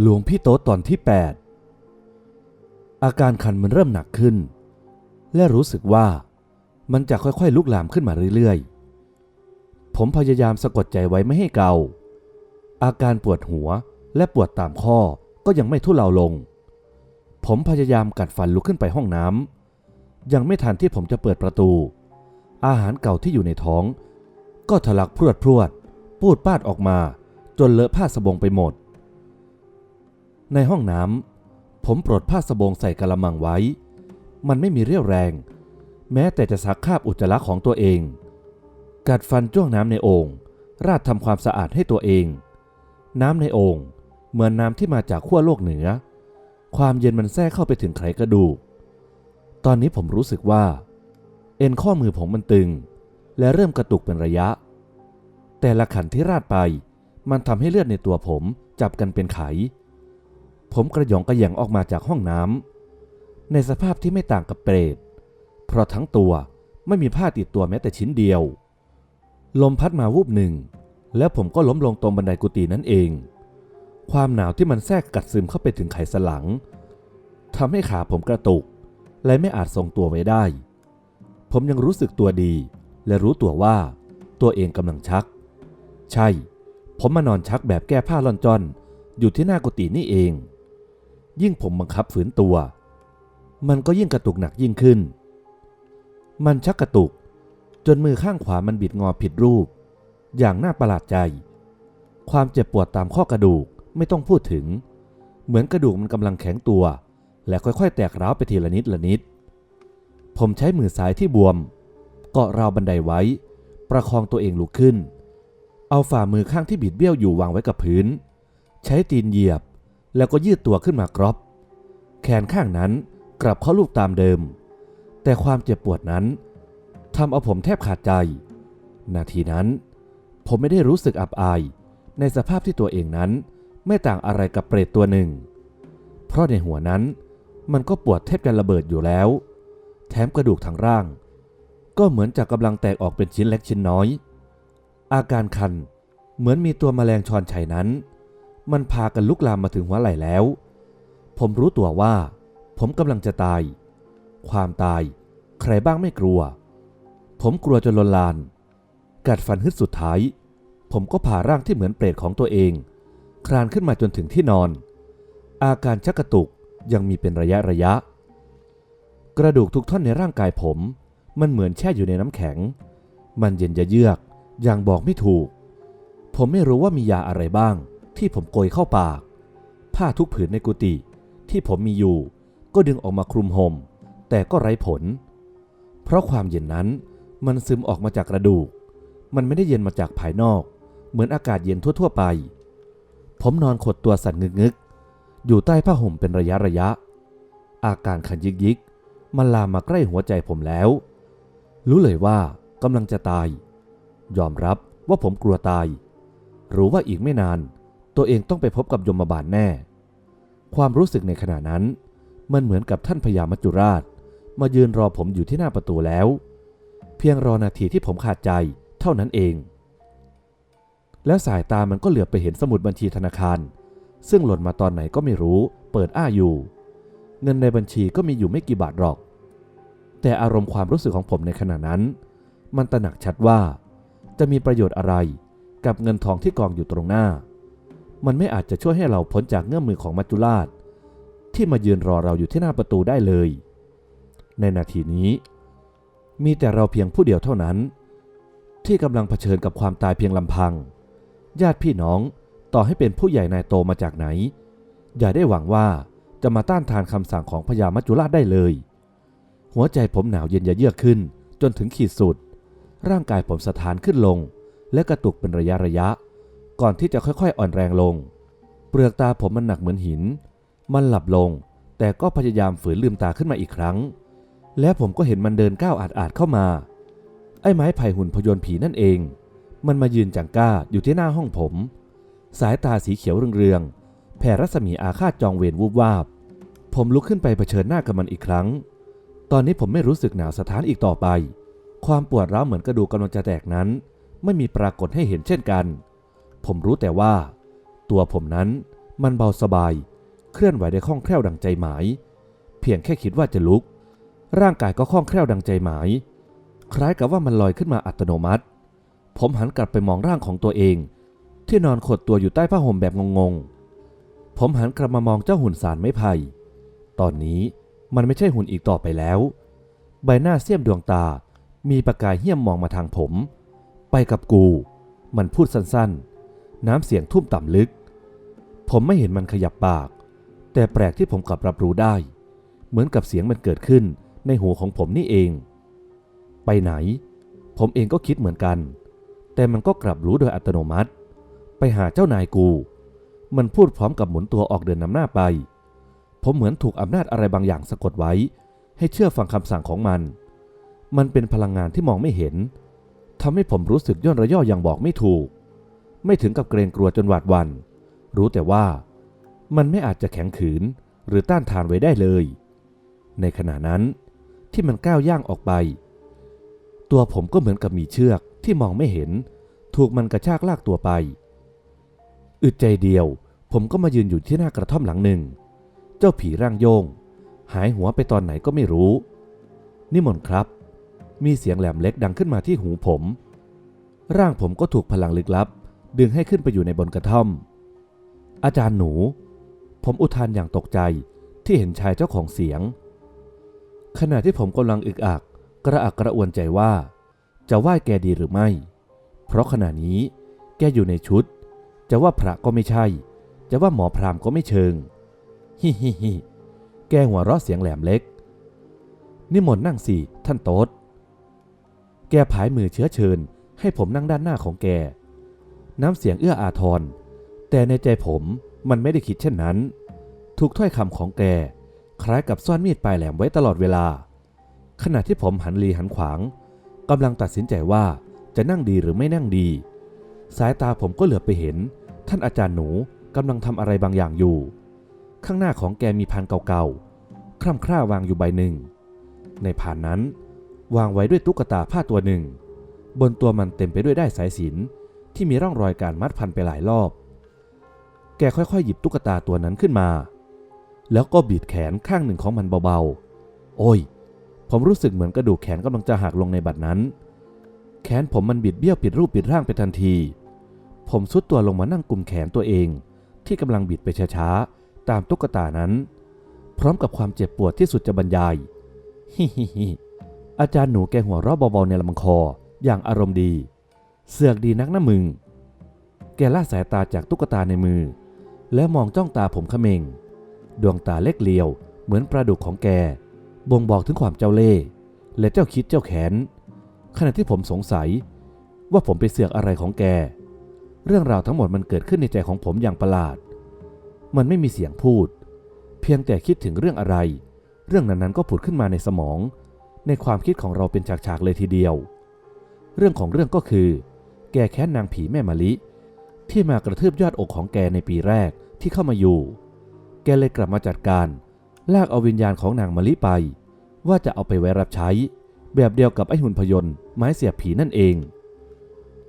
หลวงพี่โต๊ตอนที่ 8 อาการคันมันเริ่มหนักขึ้น และรู้สึกว่ามันจะค่อยๆ ลุกลามขึ้นมาเรื่อยๆ ผมพยายามสะกดใจไว้ไม่ให้เกา อาการปวดหัวและปวดตามข้อก็ยังไม่ทุเลาลง ผมพยายามกัดฟันลุกขึ้นไปห้องน้ำ ยังไม่ทันที่ผมจะเปิดประตู อาหารเก่าที่อยู่ในท้อง ก็ทะลักพรวดพรวด ปูดปาดออกมา จนเลอะผ้าสบงไปหมด ในห้องน้ำผมปลดผ้าสบงใส่กระมังไว้ มันไม่มีเรี่ยวแรง แม้แต่จะซักคาบอุจจาระของตัวเอง กัดฟันจ้วงน้ำในโอ่งราดทำความสะอาดให้ตัวเอง น้ำในโอ่งเหมือนน้ำที่มาจากขั้วโลกเหนือ ความเย็นมันแทรกเข้าไปถึงไขกระดูก ตอนนี้ผมรู้สึกว่า เอ็นข้อมือผมมันตึง และเริ่มกระตุกเป็นระยะ แต่ละขันที่ราดไป มันทำให้เลือดในตัวผมจับกันเป็นไข ผมกระหยองกระแยงออกมาจากห้องน้ำในสภาพที่ไม่ต่างกับเปรต เพราะทั้งตัวไม่มีผ้าติดตัวแม้แต่ชิ้นเดียว ลมพัดมาวูบหนึ่ง แล้วผมก็ล้มลงตรงบันไดกุฏินั่นเอง ความหนาวที่มันแทรกกัดซึมเข้าไปถึงไขสันหลังทำให้ขาผมกระตุก และไม่อาจทรงตัวไว้ได้ ผมยังรู้สึกตัวดี และรู้ตัวว่า ตัวเองกำลังชัก ใช่ ผมมานอนชักแบบแก้ผ้าล่อนจอนอยู่ที่หน้ากุฏินี่เอง ยิ่งผมบังคับฝืนตัว มันก็ยิ่งกระตุกหนักยิ่งขึ้น มันชักกระตุก จนมือข้างขวามันบิดงอผิดรูป อย่างน่าประหลาดใจ ความเจ็บปวดตามข้อกระดูกไม่ต้องพูดถึง เหมือนกระดูกมันกำลังแข็งตัว และค่อยๆ แตกร้าวไปทีละนิดละนิด ผมใช้มือซ้ายที่บวม เกาะราวบันไดไว้ ประคองตัวเองลุกขึ้น เอาฝ่ามือข้างที่บิดเบี้ยวอยู่วางไว้กับพื้น ใช้ตีนเหยียบ แล้วก็ยืดตัวขึ้นมากรอบ แขนข้างนั้นกลับเข้าลูกตามเดิม แต่ความเจ็บปวดนั้นทำเอาผมแทบขาดใจ นาทีนั้น ผมไม่ได้รู้สึกอับอาย ในสภาพที่ตัวเองนั้น ไม่ต่างอะไรกับเปรตตัวหนึ่ง เพราะในหัวนั้นมันก็ปวดแทบจะระเบิดอยู่แล้ว แถมกระดูกทั้งร่าง ก็เหมือนจะกำลังแตกออกเป็นชิ้นเล็กชิ้นน้อย อาการคันเหมือนมีตัวแมลงชอนชัยนั้น มันพากันลุกลามมาถึงหัวไหล่แล้ว ผมรู้ตัวว่า ผมกำลังจะตาย ความตาย ใครบ้างไม่กลัว ผมกลัวจนลนลาน กัดฟันฮึดสุดท้าย ผมก็ผ่าร่างที่เหมือนเปรตของตัวเอง คลานขึ้นมาจนถึงที่นอน อาการชักกระตุกยังมีเป็นระยะระยะ กระดูกทุกท่อนในร่างกายผม มันเหมือนแช่อยู่ในน้ำแข็ง มันเย็นจะเยือกอย่างบอกไม่ถูก ผมไม่รู้ว่ามียาอะไรบ้าง ที่ผมโกยเข้าปาก ผ้าทุกผืนในกุฏิที่ผมมีอยู่ ก็ดึงออกมาคลุมห่มแต่ก็ไร้ผล เพราะความเย็นนั้นมันซึมออกมาจากกระดูก มันไม่ได้เย็นมาจากภายนอก เหมือนอากาศเย็นทั่ว ๆ ไป ผมนอนขดตัวสั่นงึกๆอยู่ใต้ผ้าห่มเป็นระยะระยะ อาการขันยิกยิกๆมันลามมาใกล้หัวใจผมแล้ว รู้เลยว่ากำลังจะตาย ยอมรับว่าผมกลัวตาย รู้ว่าอีกไม่นาน ตัวเองต้องไปพบกับยมบาลแน่ ความรู้สึกในขณะนั้น มันเหมือนกับท่านพญามัจจุราช มายืนรอผมอยู่ที่หน้าประตูแล้ว เพียงรอนาทีที่ผมขาดใจเท่านั้นเอง แล้วสายตามันก็เหลือบไปเห็นสมุดบัญชีธนาคาร ซึ่งหล่นมาตอนไหนก็ไม่รู้ เปิดอ้าอยู่ เงินในบัญชีก็มีอยู่ไม่กี่บาทหรอก แต่อารมณ์ความรู้สึกของผมในขณะนั้น มันตระหนักชัดว่า จะมีประโยชน์อะไรกับเงินทองที่กองอยู่ตรงหน้า มันไม่อาจจะช่วยให้เราพ้นจากเงื่อมมือของมัจจุราช ที่มายืนรอเราอยู่ที่หน้าประตูได้เลย ในนาทีนี้ มีแต่เราเพียงผู้เดียวเท่านั้น ที่กำลังเผชิญกับความตายเพียงลำพัง ญาติพี่น้องต่อให้เป็นผู้ใหญ่นายโตมาจากไหน อย่าได้หวังว่าจะมาต้านทานคำสั่งของพญามัจจุราชได้เลย หัวใจผมหนาวเย็นเยือกขึ้น จนถึงขีดสุด ร่างกายผมสถานขึ้นลง และกระตุกเป็นระยะระยะ ก่อนที่จะค่อยๆอ่อนแรงลง เปลือกตาผมมันหนักเหมือนหิน มันหลับลง แต่ก็พยายามฝืนลืมตาขึ้นมาอีกครั้ง และผมก็เห็นมันเดินก้าวอาดๆเข้ามา ไอ้ไม้ไผ่หุ่นพยนต์ผีนั่นเอง มันมายืนจังก้าอยู่ที่หน้าห้องผม สายตาสีเขียวเรืองๆ แผ่รัศมีอาฆาตจองเวรวูบวาบ ผมลุกขึ้นไปเผชิญหน้ากับมันอีกครั้ง ตอนนี้ผมไม่รู้สึกหนาวสถานอีกต่อไป ความปวดร้าวเหมือนกระดูกกำลังจะแตกนั้น ไม่มีปรากฏให้เห็นเช่นกัน ผมรู้แต่ว่า ตัวผมนั้นมันเบาสบาย เคลื่อนไหวได้คล่องแคล่วดังใจหมาย เพียงแค่คิดว่าจะลุก ร่างกายก็คล่องแคล่วดังใจหมาย คล้ายกับว่ามันลอยขึ้นมาอัตโนมัติ ผมหันกลับไปมองร่างของตัวเอง ที่นอนขดตัวอยู่ใต้ผ้าห่มแบบงงๆ ผมหันกลับมามองเจ้าหุ่นสารไม้ไผ่ตอนนี้มันไม่ใช่หุ่นอีกต่อไปแล้ว ใบหน้าเสียมดวงตา มีประกายเหี้ยมมองมาทางผม ไปกับกู มันพูดสั้นๆ น้ำเสียงทุ่มต่ำลึก ผมไม่เห็นมันขยับปาก แต่แปลกที่ผมกลับรับรู้ได้ เหมือนกับเสียงมันเกิดขึ้นในหูของผมนี่เอง ไปไหน ผมเองก็คิดเหมือนกัน แต่มันก็กลับรู้โดยอัตโนมัติ ไปหาเจ้านายกู มันพูดพร้อมกับหมุนตัวออกเดินนำหน้าไป ผมเหมือนถูกอำนาจอะไรบางอย่างสะกดไว้ ให้เชื่อฟังคำสั่งของมัน มันเป็นพลังงานที่มองไม่เห็นทำให้ผมรู้สึกย่นระย่ออย่างบอกไม่ถูก ไม่ถึงกับเกรงกลัวจนหวาดวัน รู้แต่ว่ามันไม่อาจจะแข็งขืนหรือต้านทานไว้ได้เลย ในขณะนั้นที่มันก้าวย่างออกไป ตัวผมก็เหมือนกับมีเชือกที่มองไม่เห็น ถูกมันกระชากลากตัวไป อึดใจเดียว ผมก็มายืนอยู่ที่หน้ากระท่อมหลังหนึ่ง เจ้าผีร่างโยง หายหัวไปตอนไหนก็ไม่รู้ นิมนต์ครับ มีเสียงแหลมเล็กดังขึ้นมาที่หูผม ร่างผมก็ถูกพลังลึกลับ ดึงให้ขึ้นไปอยู่ในบนกระท่อม อาจารย์หนู ผมอุทานอย่างตกใจที่เห็นชายเจ้าของเสียง ขณะที่ผมกำลังอึกอัก กระอักกระอ่วนใจว่า จะไหว้แกดีหรือไม่ เพราะขณะนี้แกอยู่ในชุด จะว่าพระก็ไม่ใช่ จะว่าหมอพรามก็ไม่เชิง ฮิฮิฮิแกหัวเราะเสียงแหลมเล็ก นิมนต์นั่งสิท่านโต๊ดแกผายมือเชื้อเชิญ ให้ผมนั่งด้านหน้าของแก น้ำเสียงเอื้ออาทร แต่ในใจผมมันไม่ได้คิดเช่นนั้นทุกถ้อยคำของแก คล้ายกับซ่อนมีดปลายแหลมไว้ตลอดเวลา ขณะที่ผมหันลีหันขวางกำลังตัดสินใจว่าจะนั่งดีหรือไม่นั่งดี สายตาผมก็เหลือบไปเห็น ท่านอาจารย์หนูกำลังทำอะไรบางอย่างอยู่ ข้างหน้าของแกมีพานเก่าๆ คร่ำคร่าวางอยู่ใบหนึ่ง ในพานนั้น วางไว้ด้วยตุ๊กตาผ้าตัวหนึ่ง บนตัวมันเต็มไปด้วยได้ายสายสิญจน ที่มีร่องรอยการมัดพันไปหลายรอบ แกค่อยๆ หยิบตุ๊กตาตัวนั้นขึ้นมา แล้วก็บีบแขนข้างหนึ่งของมันเบาๆ โอ้ย ผมรู้สึกเหมือนกระดูกแขนกำลังจะหักลงในบัดนั้น แขนผมมันบิดเบี้ยวผิดรูปผิดร่างไปทันที ผมซุดตัวลงมานั่งกุมแขนตัวเอง ที่กำลังบิดไปช้าๆ ตามตุ๊กตานั้น พร้อมกับความเจ็บปวดที่สุดจะบรรยาย ฮิฮิฮิอาจารย์หนูแกหัวเราะเบาๆในลำคออย่างอารมณ์ดี เสือกดีนักนะมึง แกละสายตาจากตุ๊กตาในมือ แล้วมองจ้องตาผมเขมงดวงตาเล็กเลียว เหมือนปลาดุกของแก บ่งบอกถึงความเจ้าเล่ห์และเจ้าคิดเจ้าแขน ขณะที่ผมสงสัย ว่าผมไปเสือกอะไรของแก เรื่องราวทั้งหมดมันเกิดขึ้นในใจของผมอย่างประหลาด มันไม่มีเสียงพูด เพียงแต่คิดถึงเรื่องอะไร เรื่องนั้นๆก็ผุดขึ้นมาในสมอง ในความคิดของเราเป็นฉากๆเลยทีเดียว เรื่องของเรื่องก็คือ แกแค้นนางผีแม่มะลิ ที่มากระทืบยอดอกของแกในปีแรกที่เข้ามาอยู่ แกเลยกลับมาจัดการ ลากเอาวิญญาณของนางมะลิไป ว่าจะเอาไปไว้รับใช้ แบบเดียวกับไอ้หุ่นพยนต์ไม้เสียบผีนั่นเอง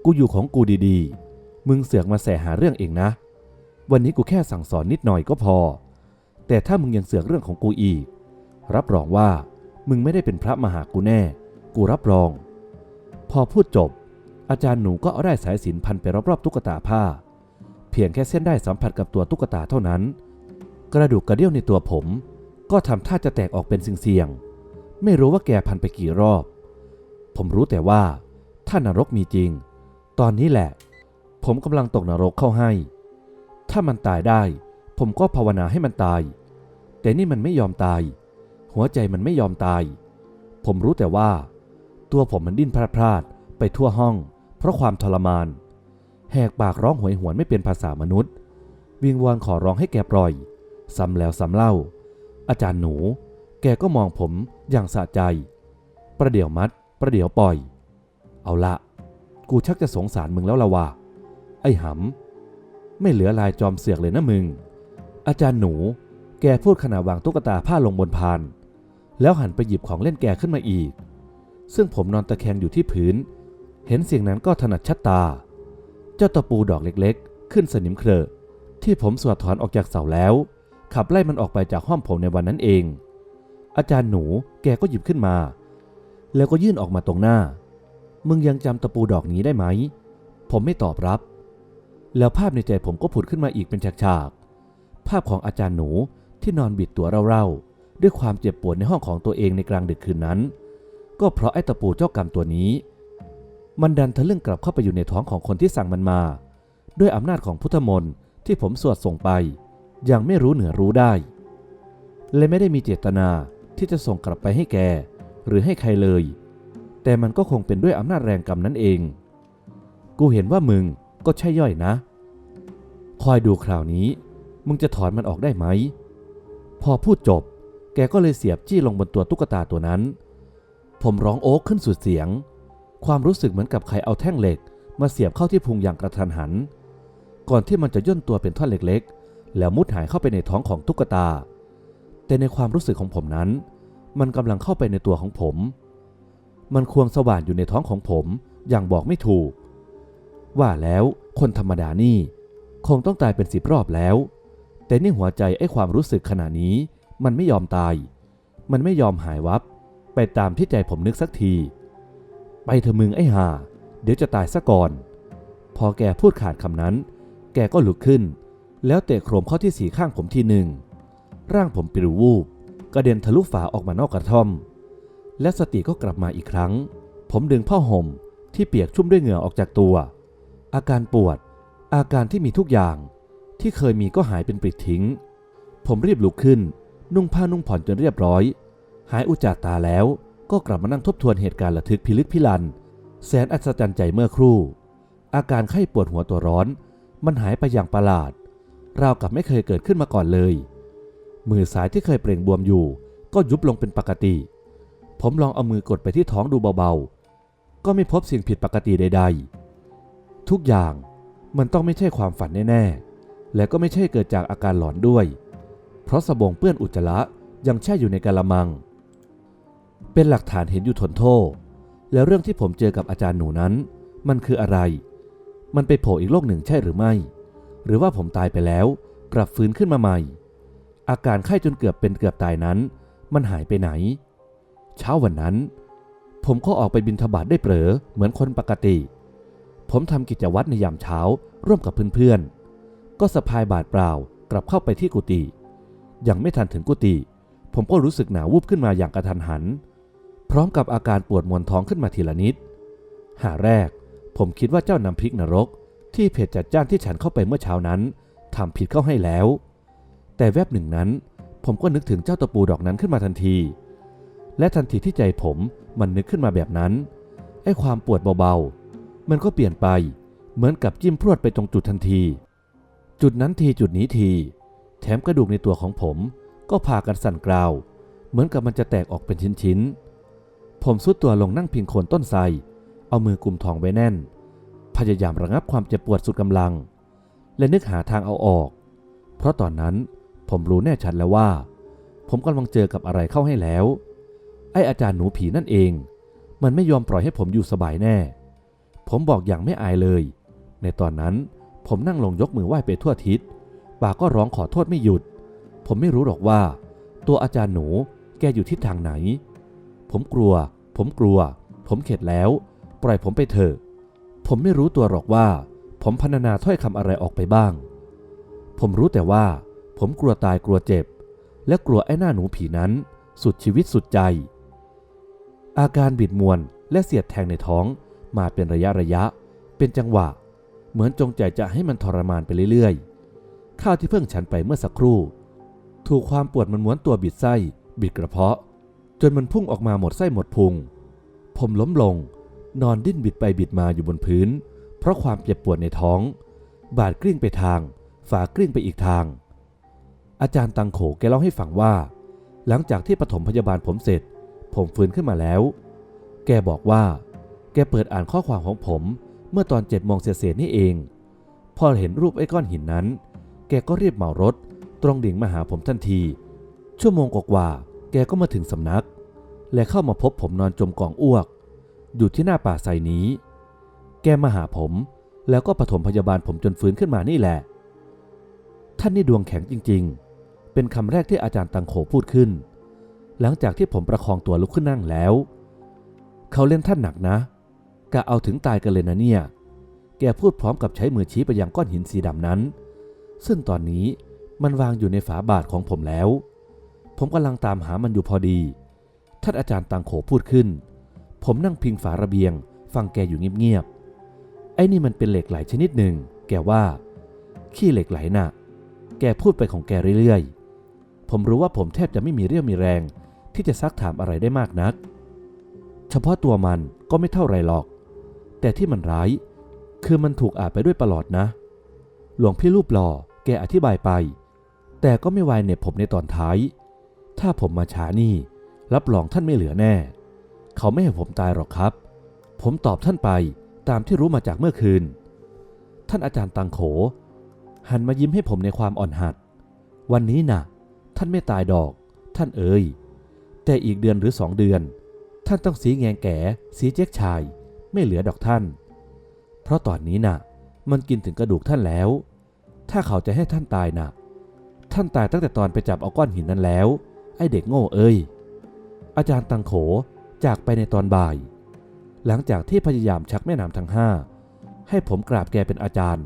กูอยู่ของกูดีๆ มึงเสือกมาแสหาเรื่องเองนะ วันนี้กูแค่สั่งสอนนิดหน่อยก็พอ แต่ถ้ามึงยังเสือกเรื่องของกูอีก รับรองว่ามึงไม่ได้เป็นพระมหากูแน่ กูรับรอง พอพูดจบ อาจารย์หนูก็เอาได้สายสินพันไปรอบๆตุ๊กตาผ้า เพียงแค่เส้นได้สัมผัสกับตัวตุ๊กตาเท่านั้น กระดูกกระเดี่ยวในตัวผม ก็ทำท่าจะแตกออกเป็นเสียงๆไม่รู้ว่าแกพันไปกี่รอบ ผมรู้แต่ว่า ถ้านรกมีจริง ตอนนี้แหละ ผมกำลังตกนรกเข้าให้ ถ้ามันตายได้ ผมก็ภาวนาให้มันตาย แต่นี่มันไม่ยอมตาย หัวใจมันไม่ยอมตาย ผมรู้แต่ว่า ตัวผมมันดิ้นพลาดๆไปทั่วห้อง เพราะความทรมาน แหกปากร้องหวยหวนไม่เป็นภาษามนุษย์ วิงวอนขอร้องให้แกปล่อย ซ้ำแล้วซ้ำเล่า อาจารย์หนู แกก็มองผมอย่างสะใจ ประเดี๋ยวมัด ประเดี๋ยวปล่อย เอาละ กูชักจะสงสารมึงแล้วละว่ะ ไอ้หำ ไม่เหลือลายจอมเสือกเลยนะมึง อาจารย์หนู แกพูดขณะวางตุ๊กตาผ้าลงบนพาน แล้วหันไปหยิบของเล่นแกขึ้นมาอีกซึ่งผมนอนตะแคงอยู่ที่พื้น เห็นสิ่งนั้นก็ถนัดชัดตา เจ้าตะปูดอกเล็กๆ ขึ้นสนิมเครอะที่ผมสวดถอนออกจากเสาแล้ว ขับไล่มันออกไปจากห้องผมในวันนั้นเอง อาจารย์หนูแกก็หยิบขึ้นมา แล้วก็ยื่นออกมาตรงหน้า มึงยังจำตะปูดอกนี้ได้ไหม ผมไม่ตอบรับ แล้วภาพในใจผมก็ผุดขึ้นมาอีกเป็นฉากๆ ภาพของอาจารย์หนูที่นอนบิดตัวเร่าๆ ด้วยความเจ็บปวดในห้องของตัวเองในกลางดึกคืนนั้น ก็เพราะไอ้ตะปูเจ้ากรรมตัวนี้ มันดันทะลึ่งกลับเข้าไปอยู่ในท้องของคนที่สั่งมันมา ด้วยอำนาจของพุทธมนต์ที่ผมสวดส่งไป ยังไม่รู้เหนือรู้ได้เลยไม่ได้มีเจตนาที่จะส่งกลับไปให้แก หรือให้ใครเลย แต่มันก็คงเป็นด้วยอำนาจแรงกรรมนั่นเอง กูเห็นว่ามึงก็ใช่ย่อยนะ คอยดูคราวนี้ มึงจะถอนมันออกได้ไหม พอพูดจบ แกก็เลยเสียบจี้ลงบนตัวตุ๊กตาตัวนั้น ผมร้องโอ๊กขึ้นสุดเสียง ความรู้สึกเหมือนกับใครเอาแท่งเหล็ก มาเสียบเข้าที่พุงอย่างกระทันหัน ก่อนที่มันจะย่นตัวเป็นท่อนเล็กๆ แล้วมุดหายเข้าไปในท้องของตุ๊กตา แต่ในความรู้สึกของผมนั้น มันกำลังเข้าไปในตัวของผม มันควงสว่านอยู่ในท้องของผมอย่างบอกไม่ถูก ว่าแล้วคนธรรมดานี่ คงต้องตายเป็นสิบรอบแล้ว แต่นี่หัวใจไอ้ความรู้สึกขณะนี้ มันไม่ยอมตาย มันไม่ยอมหายวับ ไปตามที่ใจผมนึกสักที ไปเถอะมึงไอ้ห่า เดี๋ยวจะตายซะก่อน พอแกพูดขาดคำนั้น แกก็ลุกขึ้น แล้วเตะโครมเข้าที่สีข้างผมทีหนึ่ง ร่างผมปลิววูบกระเด็นทะลุฝาออกมานอกกระท่อม และสติก็กลับมาอีกครั้ง ผมดึงผ้าห่มที่เปียกชุ่มด้วยเหงื่อออกจากตัว อาการปวด อาการที่มีทุกอย่าง ที่เคยมีก็หายเป็นปลิดทิ้ง ผมรีบลุกขึ้น นุ่งผ้านุ่งผ่อนจนเรียบร้อย หายอุจจาตาแล้ว ก็กลับมานั่งทบทวนเหตุการณ์ระทึกพิลึกพิลัน แสนอัศจรรย์ใจเมื่อครู่ อาการไข้ปวดหัวตัวร้อน มันหายไปอย่างประหลาด ราวกับไม่เคยเกิดขึ้นมาก่อนเลย มือซ้ายที่เคยเปล่งบวมอยู่ ก็ยุบลงเป็นปกติ ผมลองเอามือกดไปที่ท้องดูเบาๆ ก็ไม่พบสิ่งผิดปกติใด ๆ ทุกอย่างมันต้องไม่ใช่ความฝันแน่ๆ และก็ไม่ใช่เกิดจากอาการหลอนด้วย เพราะสบงเปื้อนอุจจาระยังแช่อยู่ในกะละมัง เป็นหลักฐานเห็นอยู่ทนโทษ แล้วเรื่องที่ผมเจอกับอาจารย์หนูนั้น มันคืออะไร มันไปโผล่อีกโลกหนึ่งใช่หรือไม่ หรือว่าผมตายไปแล้ว กลับฟื้นขึ้นมาใหม่ อาการไข้จนเกือบเป็นเกือบตายนั้น มันหายไปไหน เช้าวันนั้น ผมก็ออกไปบินทบาทได้เปรอเหมือนคนปกติ ผมทำกิจวัตรในยามเช้าร่วมกับเพื่อนๆ ก็สะพายบาทเปล่ากลับเข้าไปที่กุฏิยังไม่ทันถึงกุฏิผมก็รู้สึกหนาววูบขึ้นมาอย่างกระทันหัน พร้อมกับอาการปวดมวนท้องขึ้นมาทีละนิด หาแรก ผมคิดว่าเจ้าน้ำพริกนรก ที่เพจจัดจ้านที่ฉันเข้าไปเมื่อเช้านั้นทำผิดเข้าให้แล้ว แต่แวบหนึ่งนั้น ผมก็นึกถึงเจ้าตะปูดอกนั้นขึ้นมาทันที และทันทีที่ใจผมมันนึกขึ้นมาแบบนั้นไอ้ความปวดเบาๆ มันก็เปลี่ยนไป เหมือนกับจิ้มพรวดไปตรงจุดทันที จุดนั้นทีจุดนี้ที แถมกระดูกในตัวของผมก็พากันสั่นกราว เหมือนกับมันจะแตกออกเป็นชิ้นๆ ผมซุดตัวลงนั่งพิงโคนต้นไทรเอามือกุมท้องไว้แน่น พยายามระงับความเจ็บปวดสุดกำลัง และนึกหาทางเอาออก เพราะตอนนั้นผมรู้แน่ชัดแล้วว่า ผมกำลังเจอกับอะไรเข้าให้แล้ว ไอ้อาจารย์หนูผีนั่นเอง มันไม่ยอมปล่อยให้ผมอยู่สบายแน่ ผมบอกอย่างไม่อายเลย ในตอนนั้นผมนั่งลงยกมือไหว้ไปทั่วทิศปากก็ร้องขอโทษไม่หยุด ผมไม่รู้หรอกว่า ตัวอาจารย์หนูแกอยู่ทิศทางไหน ผมกลัว ผมกลัว ผมเข็ดแล้ว ปล่อยผมไปเถอะ ผมไม่รู้ตัวหรอกว่า ผมพรรณนาถ้อยคำอะไรออกไปบ้าง ผมรู้แต่ว่า ผมกลัวตายกลัวเจ็บ และกลัวไอ้หน้าหนูผีนั้น สุดชีวิตสุดใจ อาการบิดมวนและเสียดแทงในท้องมาเป็นระยะระยะ เป็นจังหวะ เหมือนจงใจจะให้มันทรมานไปเรื่อยๆ ข้าวที่เพิ่งฉันไปเมื่อสักครู่ ถูกความปวดมันม้วนตัวบิดไส้ บิดกระเพาะ จนมันพุ่งออกมาหมดไส้หมดพุง ผมล้มลง นอนดิ้นบิดไปบิดมาอยู่บนพื้น เพราะความเจ็บปวดในท้อง บาดกลิ้งไปทาง ฝากลิ้งไปอีกทาง อาจารย์ตังโขแกเล่าให้ฟังว่า หลังจากที่ปฐมพยาบาลผมเสร็จ ผมฟื้นขึ้นมาแล้ว แกบอกว่า แกเปิดอ่านข้อความของผมเมื่อตอนเจ็ดโมงเศษนี่เอง พอเห็นรูปไอ้ก้อนหินนั้น แกก็รีบเหมารถ ตรงดิ่งมาหาผมทันที ชั่วโมงกว่าแกก็มาถึงสำนัก และเข้ามาพบผมนอนจมกองอ้วก อยู่ที่หน้าป่าไทรนี้ แกมาหาผม แล้วก็ปฐมพยาบาลผมจนฟื้นขึ้นมานี่แหละ ท่านนี่ดวงแข็งจริง ๆ เป็นคำแรกที่อาจารย์ตังโขพูดขึ้น หลังจากที่ผมประคองตัวลุกขึ้นนั่งแล้ว เขาเล่นท่านหนักนะกะเอาถึงตายกันเลยนะเนี่ย แกพูดพร้อมกับใช้มือชี้ไปยังก้อนหินสีดำนั้น ซึ่งตอนนี้มันวางอยู่ในฝาบาทของผมแล้ว ผมกำลังตามหามันอยู่พอดี ท่านอาจารย์ตังโขพูดขึ้น ผมนั่งพิงฝาระเบียง ฟังแกอยู่เงียบๆ ไอ้นี่มันเป็นเหล็กไหลชนิดหนึ่ง แกว่า ขี้เหล็กไหลน่ะ แกพูดไปของแกเรื่อยๆ ผมรู้ว่าผมแทบจะไม่มีเรี่ยวมีแรง ที่จะซักถามอะไรได้มากนัก เฉพาะตัวมันก็ไม่เท่าไรหรอก แต่ที่มันร้าย คือมันถูกอาบไปด้วยประหลอดนะ หลวงพี่รูปหล่อ แกอธิบายไป แต่ก็ไม่วายเน็บผมในตอนท้าย ถ้าผมมาช้านี่ รับรองท่านไม่เหลือแน่ เขาไม่ให้ผมตายหรอกครับ ผมตอบท่านไปตามที่รู้มาจากเมื่อคืน ท่านอาจารย์ตังโข หันมายิ้มให้ผมในความอ่อนหัด วันนี้น่ะ ท่านไม่ตายดอก ท่านเอ่ยแต่อีกเดือนหรือสองเดือน ท่านต้องสีแงงแก่สีเจ๊กชาย ไม่เหลือดอกท่าน เพราะตอนนี้น่ะ มันกินถึงกระดูกท่านแล้ว ถ้าเขาจะให้ท่านตายน่ะ ท่านตายตั้งแต่ตอนไปจับเอาก้อนหินนั้นแล้ว ไอเด็กโง่เอ้ย อาจารย์ตังโขจากไปในตอนบ่าย หลังจากที่พยายามชักแม่น้ำทั้งห้าให้ผมกราบแกเป็นอาจารย์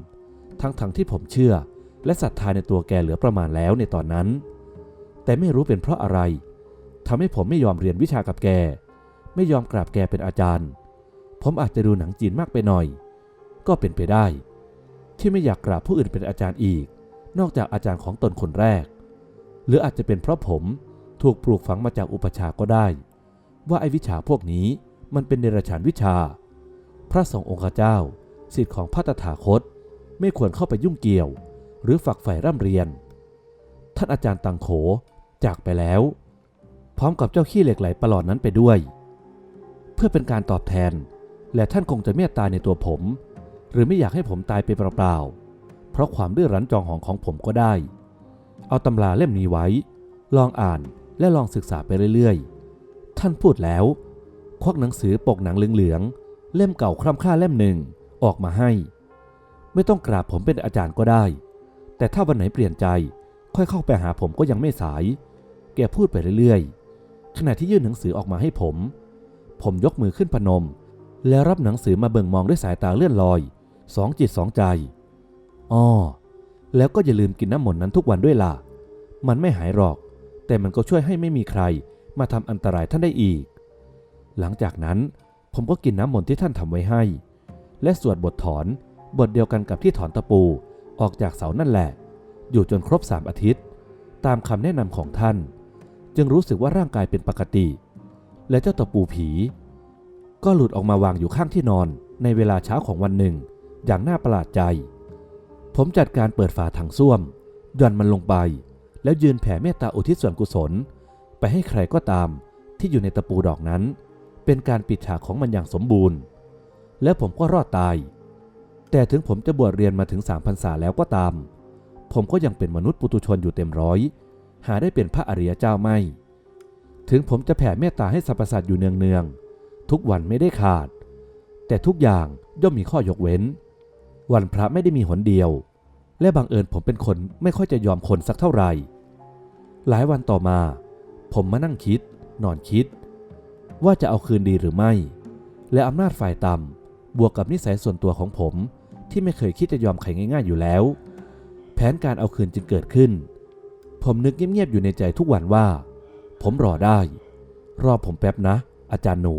ทั้งๆทที่ผมเชื่อและศรัทธาในตัวแกเหลือประมาณแล้วในตอนนั้น แต่ไม่รู้เป็นเพราะอะไรทำให้ผมไม่ยอมเรียนวิชากับแก ไม่ยอมกราบแกเป็นอาจารย์ ผมอาจจะดูหนังจีนมากไปหน่อย ก็เป็นไปได้ ที่ไม่อยากกราบผู้อื่นเป็นอาจารย์อีก นอกจากอาจารย์ของตนคนแรก หรืออาจจะเป็นเพราะผม ถูกปลูกฝังมาจากอุปชาก็ได้ ว่าไอ้วิชาพวกนี้มันเป็นเดรัจฉานวิชา พระสงฆ์องค์เจ้าสิทธิ์ของพระตถาคต ไม่ควรเข้าไปยุ่งเกี่ยว หรือฝักใฝ่ร่ำเรียน ท่านอาจารย์ตังโขจากไปแล้ว พร้อมกับเจ้าขี้เหล็กไหลประหลอดนั้นไปด้วย เพื่อเป็นการตอบแทน และท่านคงจะเมตตาในตัวผม หรือไม่อยากให้ผมตายไปเปล่าๆเพราะความดื้อรั้นจองหองของผมก็ได้ เอาตำราเล่มนี้ไว้ ลองอ่าน และลองศึกษาไปเรื่อยๆ ท่านพูดแล้ว ควักหนังสือปกหนังเหลืองๆ เล่มเก่าคร่ำค่าเล่มหนึ่งออกมาให้ ไม่ต้องกราบผมเป็นอาจารย์ก็ได้ แต่ถ้าวันไหนเปลี่ยนใจค่อยเข้าไปหาผมก็ยังไม่สาย แกพูดไปเรื่อยๆ ขณะที่ยื่นหนังสือออกมาให้ผม ผมยกมือขึ้นพนม แล้วรับหนังสือมาเบิ่งมองด้วยสายตาเลื่อนลอย สองจิตสองใจอ้อแล้วก็อย่าลืมกินน้ำมนต์นั้นทุกวันด้วยล่ะ มันไม่หายหรอก แต่มันก็ช่วยให้ไม่มีใครมาทำอันตรายท่านได้อีก หลังจากนั้นผมก็กินน้ำมนต์ที่ท่านทำไว้ให้ และสวดบทถอนบทเดียวกันกับที่ถอนตะปูออกจากเสานั่นแหละ อยู่จนครบสามอาทิตย์ ตามคำแนะนำของท่าน จึงรู้สึกว่าร่างกายเป็นปกติ และเจ้าตะปูผี ก็หลุดออกมาวางอยู่ข้างที่นอนในเวลาเช้าของวันหนึ่ง อย่างน่าประหลาดใจ ผมจัดการเปิดฝาถังส้วมย่อนมันลงไป แล้วยืนแผ่เมตตาอุทิศส่วนกุศล ไปให้ใครก็ตามที่อยู่ในตะปูดอกนั้น เป็นการปิดฉากของมันอย่างสมบูรณ์ และผมก็รอดตาย แต่ถึงผมจะบวชเรียนมาถึงสามพรรษาแล้วก็ตาม ผมก็ยังเป็นมนุษย์ปุตุชนอยู่เต็มร้อย หาได้เป็นพระอริยเจ้าไม่ ถึงผมจะแผ่เมตตาให้สรรพสัตว์อยู่เนืองๆทุกวันไม่ได้ขาด แต่ทุกอย่างย่อมมีข้อยกเว้น วันพระไม่ได้มีหนเดียวและบังเอิญผมเป็นคนไม่ค่อยจะยอมคนสักเท่าไหร่ หลายวันต่อมา ผมมานั่งคิด นอนคิด ว่าจะเอาคืนดีหรือไม่ และอำนาจฝ่ายต่ำบวกกับนิสัยส่วนตัวของผมที่ไม่เคยคิดจะยอมใครง่าย ๆอยู่แล้ว แผนการเอาคืนจึงเกิดขึ้น ผมนึกเงียบๆอยู่ในใจทุกวันว่า ผมรอได้ รอผมแป๊บนะ อาจารย์หนู